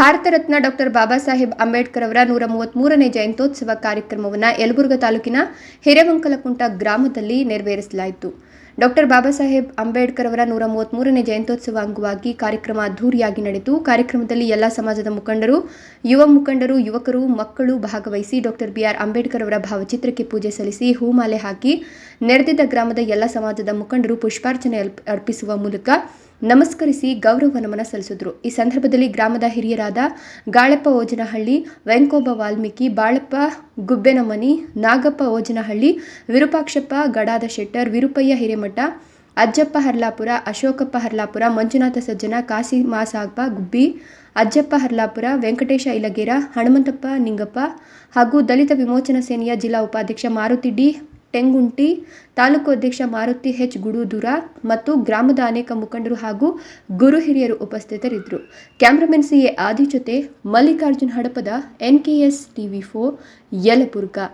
Bharat Ratna doctor Baba Saheb Ambedkar ಅವರ ನೂರ ಮೂವತ್ತ್ಮೂರನೇ ಜಯಂತ್ಯೋತ್ಸವ ಕಾರ್ಯಕ್ರಮವನ್ನು ಯಲಬುರ್ಗ ತಾಲೂಕಿನ ಹಿರೇವಂಕಲಕುಂಟ ಗ್ರಾಮದಲ್ಲಿ ನೆರವೇರಿಸಲಾಯಿತು. ಡಾಕ್ಟರ್ ಬಾಬಾ ಸಾಹೇಬ್ ಅಂಬೇಡ್ಕರ್ ಅವರ ನೂರ ಮೂವತ್ತ್ಮೂರನೇ ಜಯಂತ್ಯೋತ್ಸವ ಅಂಗವಾಗಿ ಕಾರ್ಯಕ್ರಮ ಅದ್ದೂರಿಯಾಗಿ ನಡೆಯಿತು ಕಾರ್ಯಕ್ರಮದಲ್ಲಿ ಎಲ್ಲ ಸಮಾಜದ ಮುಖಂಡರು, ಯುವ ಮುಖಂಡರು, ಯುವಕರು, ಮಕ್ಕಳು ಭಾಗವಹಿಸಿ ಡಾಕ್ಟರ್ ಬಿಆರ್ ಅಂಬೇಡ್ಕರ್ ಅವರ ಭಾವಚಿತ್ರಕ್ಕೆ ಪೂಜೆ ಸಲ್ಲಿಸಿ ಹೂಮಾಲೆ ಹಾಕಿ, ನೆರೆದಿದ್ದ ಗ್ರಾಮದ ಎಲ್ಲ ಸಮಾಜದ ಮುಖಂಡರು ಪುಷ್ಪಾರ್ಚನೆ ಅರ್ಪ್- ಅರ್ಪಿಸುವ ಮೂಲಕ ನಮಸ್ಕರಿಸಿ ಗೌರವ ನಮನ ಸಲ್ಲಿಸಿದರು. ಈ ಸಂದರ್ಭದಲ್ಲಿ ಗ್ರಾಮದ ಹಿರಿಯರಾದ ಗಾಳಪ್ಪ ಓಜನಹಳ್ಳಿ, ವೆಂಕೋಬ ವಾಲ್ಮೀಕಿ, ಬಾಳಪ್ಪ ಗುಬ್ಬೆನಮನಿ, ನಾಗಪ್ಪ ಓಜನಹಳ್ಳಿ, ವಿರೂಪಾಕ್ಷಪ್ಪ ಗಡಾದ ಶೆಟ್ಟರ್ ವಿರುಪಯ್ಯ ಹಿರೇಮಠ, ಅಜ್ಜಪ್ಪ ಹರ್ಲಾಪುರ, ಅಶೋಕಪ್ಪ ಹರ್ಲಾಪುರ, ಮಂಜುನಾಥ ಸಜ್ಜನ ಕಾಸಿಮಾಸಾಬ ಗುಬ್ಬಿ, ಅಜ್ಜಪ್ಪ ಹರ್ಲಾಪುರ, ವೆಂಕಟೇಶ ಇಲಗೇರ, ಹನುಮಂತಪ್ಪ ನಿಂಗಪ್ಪ ಹಾಗೂ ದಲಿತ ವಿಮೋಚನಾ ಸೇನೆಯ ಜಿಲ್ಲಾ ಉಪಾಧ್ಯಕ್ಷ ಮಾರುತಿ ಡಿ. ಟೆಂಗುಂಟಿ ತಾಲೂಕು ಅಧ್ಯಕ್ಷ ಮಾರುತಿ ಹೆಚ್ ಗುಡೂದುರ ಮತ್ತು ಗ್ರಾಮದ ಅನೇಕ ಮುಖಂಡರು ಹಾಗೂ ಗುರು ಹಿರಿಯರು ಉಪಸ್ಥಿತರಿದ್ದರು. ಕ್ಯಾಮ್ರಾಮನ್ ಸಿ ಎ ಆದಿ ಜೊತೆ Mallikarjun Hadapad N K S TV four Yelburga.